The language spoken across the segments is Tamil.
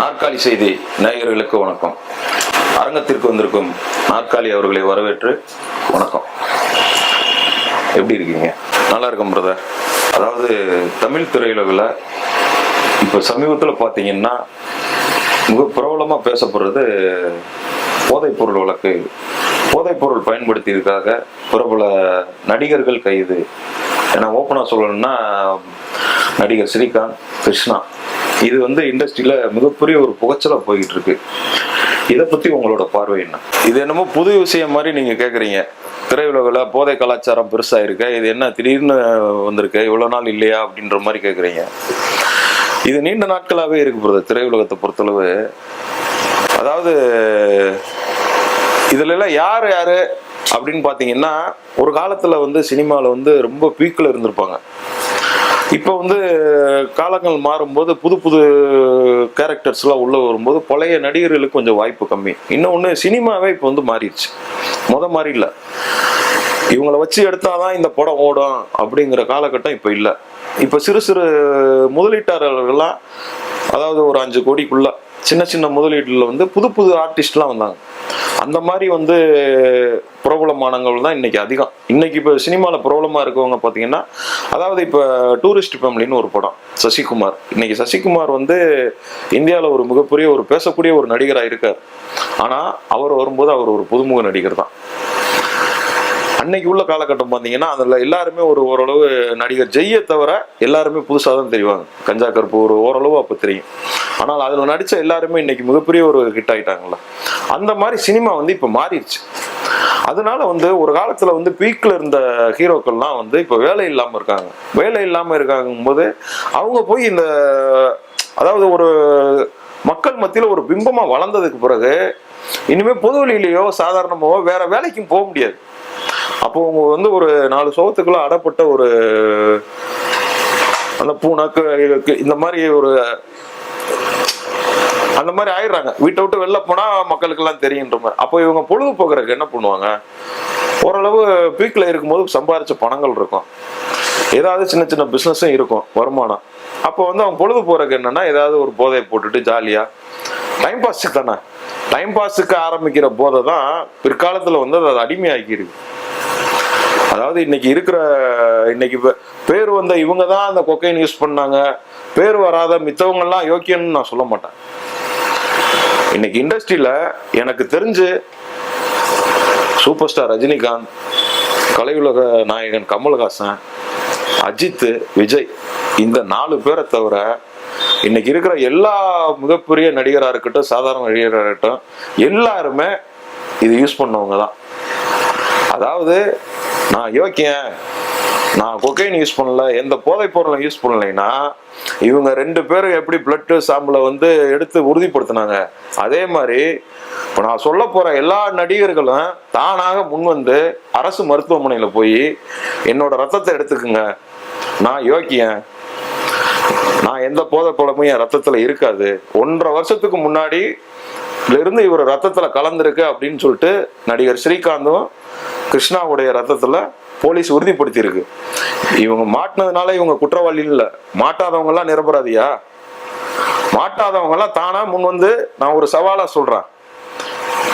நாற்காலி செய்தி நேயர்களுக்கு வணக்கம். அரங்கத்திற்கு வந்திருக்கும் நாற்காலி அவர்களை வரவேற்று வணக்கம். எப்படி இருக்கீங்க? நல்லா இருக்கும் பிரதர் அதாவது தமிழ் திரையுலகில் இப்போ சமீபத்தில் பார்த்தீங்கன்னா மிக பிரபலமாக பேசப்படுறது போதைப்பொருள் வழக்கு. போதைப்பொருள் பயன்படுத்தியதுக்காக பிரபல நடிகர்கள் கைது. ஏன்னா ஓப்பனாக சொல்லணும்னா நடிகர் ஸ்ரீகாந்த் கிருஷ்ணா. இது வந்து இண்டஸ்ட்ரியில மிகப்பெரிய ஒரு புகைச்சலா போய்கிட்டு இருக்கு இதை பத்தி உங்களோட பார்வை என்ன? இது என்னமோ புது விஷயம் மாதிரி நீங்க கேக்குறீங்க. திரையுலகில் போதை கலாச்சாரம் பெருசா இருக்க இது என்ன திடீர்னு வந்திருக்கு இவ்வளவு நாள் இல்லையா அப்படின்ற மாதிரி கேக்குறீங்க. இது நீண்ட நாட்களாகவே இருக்கு போகிறது திரையுலகத்தை பொறுத்தளவு. அதாவது இதுலெல்லாம் யார் யார் அப்படின்னு பார்த்தீங்கன்னா ஒரு காலத்தில் வந்து சினிமாவில் வந்து ரொம்ப பீக்கில் இருந்திருப்பாங்க. இப்போ வந்து காலங்கள் மாறும்போது புது புது கேரக்டர்ஸ்லாம் உள்ளே வரும்போது பழைய நடிகர்களுக்கு கொஞ்சம் வாய்ப்பு கம்மி. இன்னொன்று சினிமாவே இப்போ வந்து மாறிடுச்சு. முத மாதிரி இல்லை. இவங்கள வச்சு எடுத்தாதான் இந்த படம் ஓடும் அப்படிங்கிற காலகட்டம் இப்போ இல்லை. இப்போ சிறு சிறு முதலீட்டாளர்கள்லாம் அதாவது ஒரு அஞ்சு கோடிக்குள்ள சின்ன சின்ன முதலீடுல வந்து புது புது ஆர்டிஸ்ட்லாம் வந்தாங்க. அந்த மாதிரி வந்து பிரபலமானவங்கள் தான் இன்னைக்கு அதிகம். இன்னைக்கு இப்போ சினிமாவில் பிரபலமாக இருக்கவங்க பார்த்தீங்கன்னா அதாவது இப்போ டூரிஸ்ட் ஃபேமிலின்னு ஒரு படம் சசிகுமார். இன்னைக்கு சசிகுமார் வந்து இந்தியாவில் ஒரு மிகப்பெரிய ஒரு பேசக்கூடிய ஒரு நடிகராக இருக்கார். ஆனால் அவர் வரும்போது அவர் ஒரு புதுமுக நடிகர் தான். அன்னைக்கு உள்ள காலகட்டம் பார்த்தீங்கன்னா அதில் எல்லாருமே ஒரு ஓரளவு நடிகர் ஜெய்யை தவிர எல்லாருமே புதுசாக தான் தெரிவாங்க. கஞ்சா கருப்பு ஒரு ஓரளவு அப்போ தெரியும். ஆனால் அதில் நடித்த எல்லாருமே இன்னைக்கு மிகப்பெரிய ஒரு ஹிட் ஆயிட்டாங்கல்ல. அந்த மாதிரி சினிமா வந்து இப்போ மாறிடுச்சு. அதனால வந்து ஒரு காலத்துல வந்து பீக்ல இருந்த ஹீரோக்கள்லாம் வந்து இப்போ வேலை இல்லாம இருக்காங்க. வேலை இல்லாம இருக்காங்கும் போது அவங்க போய் இந்த அதாவது ஒரு மக்கள் மத்தியில ஒரு பிம்பமா வளர்ந்ததுக்கு பிறகு இனிமே பொது வழியிலேயோ சாதாரணமாவோ வேற வேலைக்கும் போக முடியாது. அப்போ அவங்க வந்து ஒரு நாலு சோகத்துக்குள்ள அடப்பட்ட ஒரு அந்த பூனாக்கு இந்த மாதிரி ஒரு அந்த மாதிரி ஆயிடுறாங்க. வீட்டை விட்டு வெளில போனா மக்களுக்கு எல்லாம் தெரியுன்ற மாதிரி. அப்போ இவங்க பொழுதுபோக்குறதுக்கு என்ன பண்ணுவாங்க? ஓரளவு பீக்ல இருக்கும்போது சம்பாரிச்ச பணங்கள் இருக்கும். ஏதாவது சின்ன சின்ன பிசினஸும் இருக்கும் வருமானம். அப்போ வந்து அவங்க பொழுது போறதுக்கு என்னன்னா ஏதாவது ஒரு போதையை போட்டுட்டு ஜாலியா டைம் பாஸுக்கு தானே? டைம் பாஸுக்கு ஆரம்பிக்கிற போதை தான் பிற்காலத்துல வந்து அது அடிமையாக்கியிருக்கு அதாவது இன்னைக்கு இருக்கிற இன்னைக்கு பேர் வந்த இவங்க தான் அந்த கொக்கைன் யூஸ் பண்ணாங்க. பேர் வராத மித்தவங்கெல்லாம் யோக்கியன்னு நான் சொல்ல மாட்டேன். இன்னைக்கு இண்டஸ்ட்ரியில எனக்கு தெரிஞ்சு சூப்பர் ஸ்டார் ரஜினிகாந்த் கலையுலக நாயகன் கமல்ஹாசன் அஜித் விஜய் இந்த நாலு பேரை தவிர இன்னைக்கு இருக்கிற எல்லா மிகப்பெரிய நடிகராக இருக்கட்டும் சாதாரண நடிகராக இருக்கட்டும் எல்லாருமே இது யூஸ் பண்ணவங்க தான் அதாவது நான் யோக்கியன். நான் கொக்கைன் யூஸ் பண்ணல எந்த போதைப் யூஸ் பண்ணலைன்னா இவங்க ரெண்டு பேரும் எப்படி பிளட்டு சாம்பிளை வந்து எடுத்து உறுதிப்படுத்தினாங்க. அதே மாதிரி இப்போ நான் சொல்ல போகிற எல்லா நடிகர்களும் தானாக முன் வந்து அரசு மருத்துவமனையில் போய் என்னோட ரத்தத்தை எடுத்துக்குங்க. நான் யோக்கியன். நான் எந்த போதை பழமும் என் ரத்தத்தில் இருக்காது. ஒன்றரை வருஷத்துக்கு முன்னாடி இருந்து இவர் ரத்தத்தில் கலந்துருக்கு அப்படின்னு சொல்லிட்டு நடிகர் ஸ்ரீகாந்தும் கிருஷ்ணாவுடைய ரத்தத்தில் போலீஸ் உறுதிப்படுத்தியிருக்கு. இவங்க மாட்டினதுனால இவங்க குற்றவாளி இல்லை. மாட்டாதவங்கெல்லாம் நிரபராதியா? மாட்டாதவங்கெல்லாம் தானா முன் வந்து நான் ஒரு சவாலா சொல்றேன்.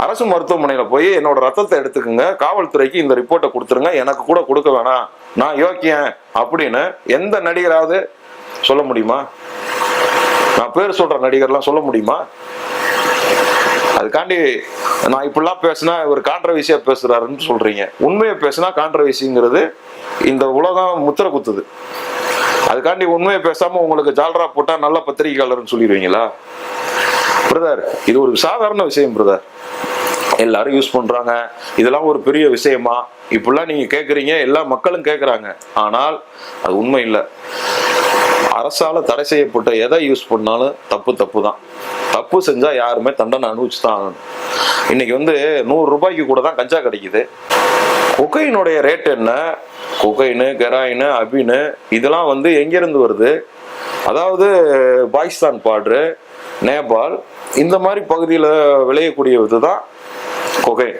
அரசு மருத்துவமனையில போய் என்னோட ரத்தத்தை எடுத்துக்கோங்க. காவல்துறைக்கு இந்த ரிப்போர்ட்டை கொடுத்துருங்க. எனக்கு கூட கொடுக்க வேணாம். நான் யோக்கியன் அப்படின்னு எந்த நடிகராவது சொல்ல முடியுமா? நான் பேர் சொல்ற நடிகர்லாம் சொல்ல முடியுமா? அதுக்காண்டி நான் இப்படிலாம் பேசினா ஒரு கான்ட்ரவர்சியா பேசுறாருன்னு சொல்றீங்க. உண்மையை பேசினா கான்ட்ரவர்சிங்கிறது இந்த உலகம் முத்திர குத்துது. அதுக்காண்டி உண்மையை பேசாம உங்களுக்கு ஜால்ரா போட்டா நல்ல பத்திரிகையாளர்னு சொல்லிடுவீங்களா? பிரதர் இது ஒரு சாதாரண விஷயம் பிரதர். எல்லாரும் யூஸ் பண்றாங்க. இதெல்லாம் ஒரு பெரிய விஷயமா? இப்படிலாம் நீங்க கேக்குறீங்க எல்லா மக்களும் கேக்குறாங்க. ஆனால் அது உண்மை இல்லை. அரசால தடை செய்யப்பட்ட எதை யூஸ் பண்ணாலும் தப்பு தப்பு தான் தப்பு செஞ்சா யாருமே தண்டனை அனுபவிச்சு தான் ஆகணும். இன்னைக்கு வந்து நூறு ரூபாய்க்கு கூட தான் கஞ்சா கிடைக்குது. கொக்கையினுடைய ரேட் என்ன? கொக்கைனு கெராயின் அபின்னு இதெல்லாம் வந்து எங்கிருந்து வருது? அதாவது பாகிஸ்தான் பாட்ரு நேபாள் இந்த மாதிரி பகுதியில் விளையக்கூடிய இதுதான் குகை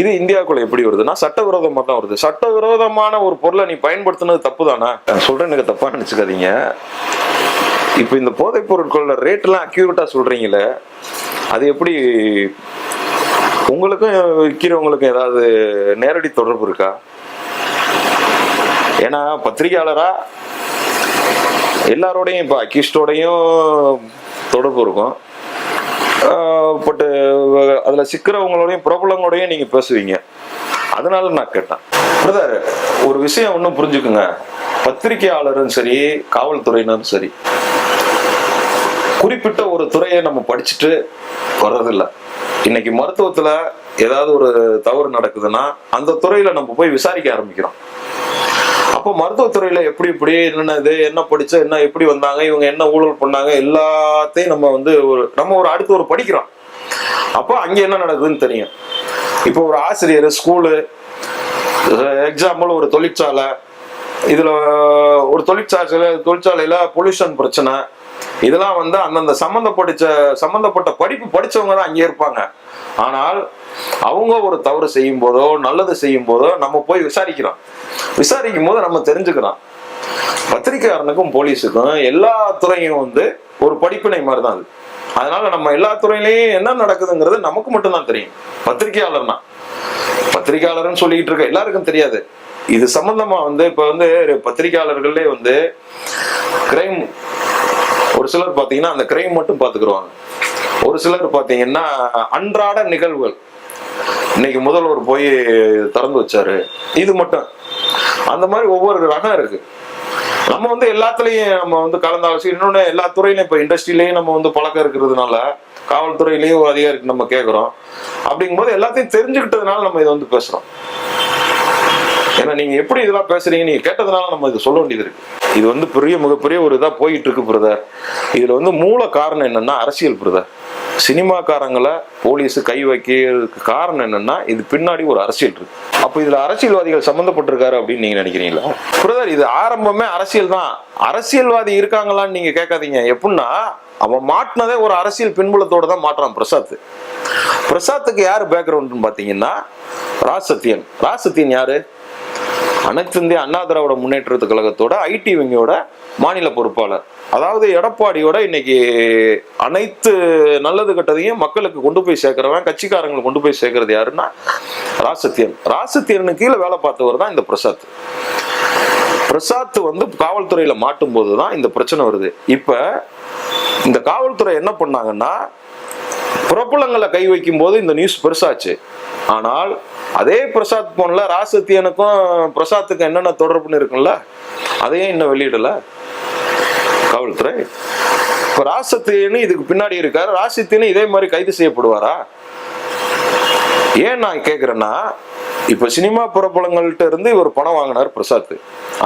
இது இந்தியாவுக்குள்ள எப்படி வருதுன்னா சட்டவிரோதமாக தான் வருது. சட்டவிரோதமான ஒரு பொருளை நீ பயன்படுத்தினது தப்பு தானே நான் எனக்கு தப்பாக நினச்சிக்காதீங்க. இப்போ இந்த போதைப் பொருட்களோட ரேட்லாம் அக்யூரேட்டாக சொல்றீங்களே அது எப்படி உங்களுக்கும் விற்கிறவங்களுக்கும் ஏதாவது நேரடி தொடர்பு இருக்கா? ஏன்னா பத்திரிகையாளரா எல்லாரோடையும் இப்போ அக்யூஸ்டோடையும் தொடர்பு இருக்கும். பட்டு அதில் சிக்கிறவங்களோடையும் பிரபலங்களோடையும் நீங்கள் பேசுவீங்க. அதனால நான் கேட்டேன். பிரதர் ஒரு விஷயம் ஒன்றும் புரிஞ்சுக்குங்க. பத்திரிகையாளரும் சரி காவல்துறையினரும் சரி குறிப்பிட்ட ஒரு துறையை நம்ம படிச்சுட்டு வர்றதில்லை. இன்னைக்கு மருத்துவத்துல ஏதாவது ஒரு தவறு நடக்குதுன்னா அந்த துறையில நம்ம போய் விசாரிக்க ஆரம்பிக்கிறோம். அப்போ மருத்துவத்துறையில எப்படி இப்படி என்னென்னது என்ன படிச்ச என்ன எப்படி வந்தாங்க இவங்க என்ன ஊழல் பண்ணாங்க எல்லாத்தையும் நம்ம வந்து ஒரு நம்ம ஒரு அடுத்து ஒரு படிக்கிறோம். அப்போ அங்க என்ன நடக்குதுன்னு தெரியும். இப்போ ஒரு ஆசிரியர் ஸ்கூலு எக்ஸாம்பிள் ஒரு தொழிற்சாலை. இதுல ஒரு தொழிற்சாலை தொழிற்சாலையில பொல்யூஷன் பிரச்சனை இதெல்லாம் வந்து அந்தந்த சம்மந்தப்படிச்ச சம்மந்தப்பட்ட படிப்பு படிச்சவங்க தான் அங்கே இருப்பாங்க. ஆனால் அவங்க ஒரு தவறு செய்யும் போதோ நல்லது செய்யும் போதோ நம்ம போய் விசாரிக்கிறோம். விசாரிக்கும் போது நம்ம தெரிஞ்சுக்கிறோம். பத்திரிக்கையாளனுக்கும் போலீஸுக்கும் எல்லா துறையும் வந்து ஒரு படிப்பினை மாதிரி தான் அது. அதனால நம்ம எல்லா துறையிலையும் என்ன நடக்குதுங்கிறது நமக்கு மட்டும்தான் தெரியும். பத்திரிகையாளர்னா பத்திரிகையாளர்னு சொல்லிட்டு இருக்க எல்லாருக்கும் தெரியாது. இது சம்பந்தமா வந்து இப்ப வந்து பத்திரிகையாளர்களே வந்து கிரைம் ஒரு சிலர் பார்த்தீங்கன்னா அந்த கிரைம் மட்டும் பார்த்துக்குருவாங்க ஒரு சிலர் பாத்தீங்கன்னா அன்றாட நிகழ்வுகள். இன்னைக்கு முதல்வர் போய் திறந்து வச்சாரு. இது மட்டும். அந்த மாதிரி ஒவ்வொரு ரகம் இருக்கு. நம்ம வந்து எல்லாத்துலயும் நம்ம வந்து கலந்து ஆலோசி இன்னொன்னு எல்லா துறையிலும் இப்போ இண்டஸ்ட்ரியிலையும் நம்ம வந்து பழக்கம் இருக்கிறதுனால காவல்துறையிலையும் ஒரு அதிகாரிக்கு நம்ம கேட்குறோம் அப்படிங்கும்போது எல்லாத்தையும் தெரிஞ்சுக்கிட்டதுனால நம்ம இதை வந்து பேசுறோம். ஏன்னா நீங்க எப்படி இதெல்லாம் பேசுறீங்க நீங்க கேட்டதுனால நம்ம இதை சொல்ல வேண்டியது இருக்குது இது வந்து பெரிய மிகப்பெரிய ஒரு இதாக போயிட்டு இருக்கு பிரதர் இதில் வந்து மூல காரணம் என்னன்னா அரசியல் பிரதர் சினிமாக்காரங்களை போலீஸ் கை வைக்கிறதுக்கு காரணம் என்னன்னா இது பின்னாடி ஒரு அரசியல் இருக்கு. அப்போ இதில் அரசியல்வாதிகள் சம்மந்தப்பட்டிருக்காரு அப்படின்னு நீங்க நினைக்கிறீங்களா? பிரதர் இது ஆரம்பமே அரசியல் தான். அரசியல்வாதி இருக்காங்களான்னு நீங்க கேட்காதீங்க. எப்படின்னா அவன் மாட்டினதே ஒரு அரசியல் பின்புலத்தோடு தான் மாட்டுறான் பிரசாத். பிரசாத்துக்கு யார் பேக்ரவுண்ட்னு பார்த்தீங்கன்னா ராஜ் ராசத்தியன் யாரு? அனைத்து இந்திய அண்ணா திராவிட முன்னேற்றத்து கழகத்தோட ஐடி வங்கியோட மாநில பொறுப்பாளர். அதாவது எடப்பாடியோட இன்னைக்கு அனைத்து நல்லது கெட்டதையும் மக்களுக்கு கொண்டு போய் சேர்க்கிறவன் கட்சிக்காரங்களை கொண்டு போய் சேர்க்கறது யாருன்னா ராசத்தியன். ராசத்தியனுக்கு கீழே வேலை பார்த்தவர் தான் இந்த பிரசாத். பிரசாத் வந்து காவல்துறையில மாட்டும் போது தான் இந்த பிரச்சனை வருது. இப்ப இந்த காவல்துறை என்ன பண்ணாங்கன்னா பிரபலங்களை கை வைக்கும் போது இந்த நியூஸ் பெருசாச்சு. ஆனால் அதே பிரசாத் போன்ல ராசத்தியனுக்கும் பிரசாத்துக்கும் என்னென்ன தொடர்புன்னு இருக்குல்ல அதையும் இன்னும் வெளியிடல. காவல்துறை. இப்ப ராசத்தியனு இதுக்கு பின்னாடி இருக்காரு. ராசத்தியனு இதே மாதிரி கைது செய்யப்படுவாரா? ஏன் நான் கேக்குறேன்னா இப்ப சினிமா பிரபலங்கள்ட்ட இருந்து இவர் பணம் வாங்கினார் பிரசாத்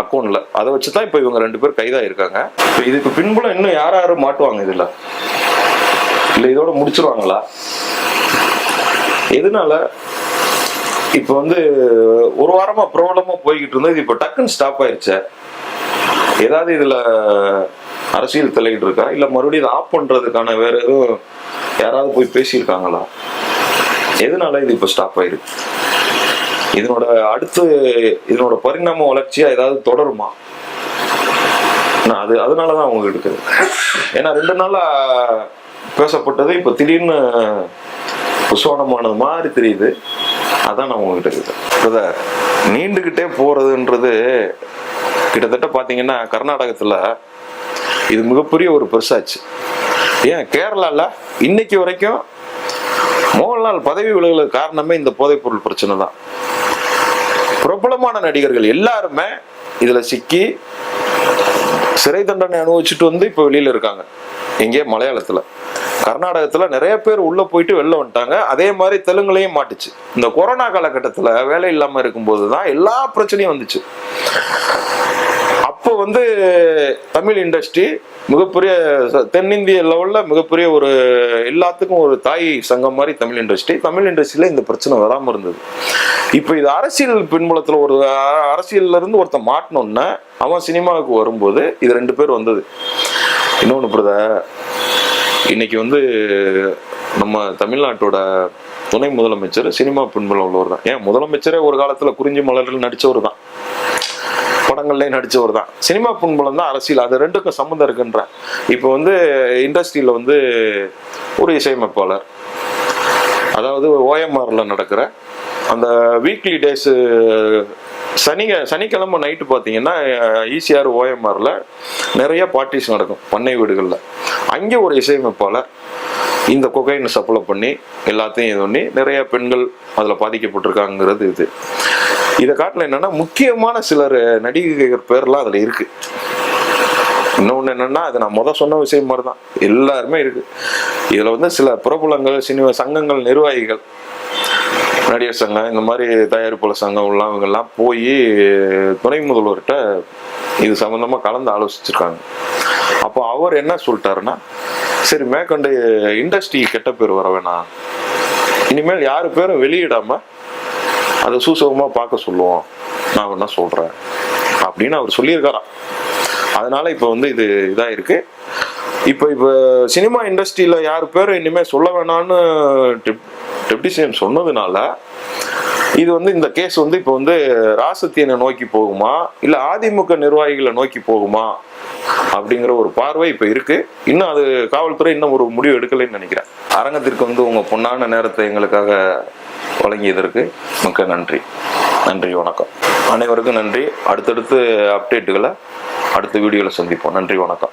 அக்கௌண்ட்ல அதை வச்சுதான் இப்ப இவங்க ரெண்டு பேர் கைதா இருக்காங்க இப்ப இதுக்கு பின்புலம் இன்னும் யார் யாரும் மாட்டுவாங்க இதுல? இல்லை இதோட முடிச்சிருவாங்களா? எதனால? இப்போ வந்து ஒரு வாரமா ப்ராப்ளமா போய்கிட்டு இருந்தது இப்போ டக்குன்னு ஸ்டாப் ஆயிடுச்சு ஏதாவது இதுல அரசியல் தலையிட்டு இருக்கா? இல்ல மறுபடியும் இதை ஆஃப் பண்றதுக்கான வேற எதுவும் யாராவது போய் பேசியிருக்காங்களா? எதனால இது இப்போ ஸ்டாப் ஆயிருக்கு? இதனோட அடுத்து இதனோட பரிணாம வளர்ச்சியா ஏதாவது தொடருமா? நான் அது அதனாலதான் அவங்க எடுக்குது ஏன்னா ரெண்டு நாளா பேசப்பட்டது. இப்போ திடீர்னு புஸ்வானமானது மாதிரி தெரியுது. அதான் நான் உங்ககிட்ட இருக்கேன் நீண்டுக்கிட்டே நீண்டுகிட்டே போறதுன்றது கிட்டத்தட்ட பார்த்தீங்கன்னா கர்நாடகத்தில் இது மிகப்பெரிய ஒரு பெருசாச்சு. ஏன்? கேரளாவில் இன்னைக்கு வரைக்கும் மோகன்லால் பதவி விலகலுக்கு காரணமே இந்த போதைப்பொருள் பிரச்சனை தான். பிரபலமான நடிகர்கள் எல்லாருமே இதில் சிக்கி சிறை தண்டனை அனுபவிச்சுட்டு வந்து இப்போ வெளியில் இருக்காங்க. இங்கே மலையாளத்தில். கர்நாடகத்தில் நிறைய பேர் உள்ள போயிட்டு வெளில வந்துட்டாங்க. அதே மாதிரி தெலுங்குலையும் மாட்டுச்சு. இந்த கொரோனா காலகட்டத்தில் வேலை இல்லாமல் இருக்கும்போது தான் எல்லா பிரச்சனையும் வந்துச்சு. அப்போ வந்து தமிழ் இண்டஸ்ட்ரி மிகப்பெரிய தென்னிந்திய லெவலில் மிகப்பெரிய ஒரு எல்லாத்துக்கும் ஒரு தாய் சங்கம் மாதிரி தமிழ் இண்டஸ்ட்ரி தமிழ் இண்டஸ்ட்ரியில் இந்த பிரச்சனை வராமல் இருந்தது. இப்போ இது அரசியல் பின்புலத்தில் ஒரு அ- அரசியல்ல இருந்து ஒருத்தன் மாட்டினோன்னா அவன் சினிமாவுக்கு வரும்போது இது ரெண்டு பேர் வந்தது. இன்னொன்று பிரதர் இன்னைக்கு வந்து நம்ம தமிழ்நாட்டோட துணை முதலமைச்சர் சினிமா பின்புலம் உள்ளவர் தான். ஏன்? முதலமைச்சரே ஒரு காலத்துல குறிஞ்சி மலரில் நடிச்சவர் தான். படங்கள்லேயும் நடிச்சவர் தான். சினிமா பின்புலம் தான் அரசியல். அது ரெண்டுக்கும் சம்மந்தம் இருக்குன்ற. இப்போ வந்து இண்டஸ்ட்ரியில் வந்து ஒரு இசையமைப்பாளர் அதாவது ஓஎம்ஆர்ல நடக்கிற அந்த வீக்லி டேஸு சனி சனிக்கிழமை நைட்டு பார்த்தீங்கன்னா ஈசிஆர் ஓஎம்ஆரில் நிறைய பார்ட்டிஸ் நடக்கும். பண்ணை வீடுகளில். அங்கே ஒரு இசையமைப்பாளர் இந்த கொகைனை சப்ளை பண்ணி எல்லாத்தையும் இது பண்ணி நிறைய பெண்கள் அதில் பாதிக்கப்பட்டிருக்காங்கிறது இது. இதை காட்டில் என்னென்னா முக்கியமான சிலர் நடிகைகள் பேர்லாம் அதில் இருக்கு. இன்னொன்று என்னென்னா அது நான் முத சொன்ன விஷயம் மாதிரி தான் எல்லாருமே இருக்கு. இதில் வந்து சில பிரபலங்கள் சினிமா சங்கங்கள் நிர்வாகிகள் நடிகர் சங்கம் இந்த மாதிரி தயாரிப்பாளர் சங்கம் உள்ளவங்கெல்லாம் போய் துணை முதல்வர்கிட்ட இது சம்மந்தமாக கலந்து ஆலோசிச்சிருக்காங்க. அப்போ அவர் என்ன சொல்லிட்டாருன்னா சரி மேற்கொண்டு இண்டஸ்ட்ரி கெட்ட பேர் வர வேணாம். இனிமேல் யாரு பேரும் வெளியிடாம அதை சூசகமாக பார்க்க சொல்லுவோம். நான் என்ன சொல்கிறேன் அப்படின்னு அவர் சொல்லியிருக்காராம். அதனால இப்போ வந்து இது இதாக இருக்கு இப்போ இப்போ சினிமா இண்டஸ்ட்ரியில் யார் பேரும் இனிமேல் சொல்ல வேணான்னு டெப் டெப்டி சிஎம் சொன்னதுனால இது வந்து இந்த கேஸ் வந்து இப்போ வந்து ராசத்தியனை நோக்கி போகுமா? இல்லை அதிமுக நிர்வாகிகளை நோக்கி போகுமா? அப்படிங்கிற ஒரு பார்வை இப்போ இருக்கு. இன்னும் அது காவல்துறை இன்னும் ஒரு முடிவு எடுக்கலைன்னு நினைக்கிறேன். அரங்கத்திற்கு வந்து உங்க பொன்னான நேரத்தை எங்களுக்காக வழங்கியதற்கு மிக்க நன்றி. நன்றி வணக்கம். அனைவருக்கும் நன்றி. அடுத்தடுத்து அப்டேட்டுகளை அடுத்த வீடியோவில் சந்திப்போம். நன்றி வணக்கம்.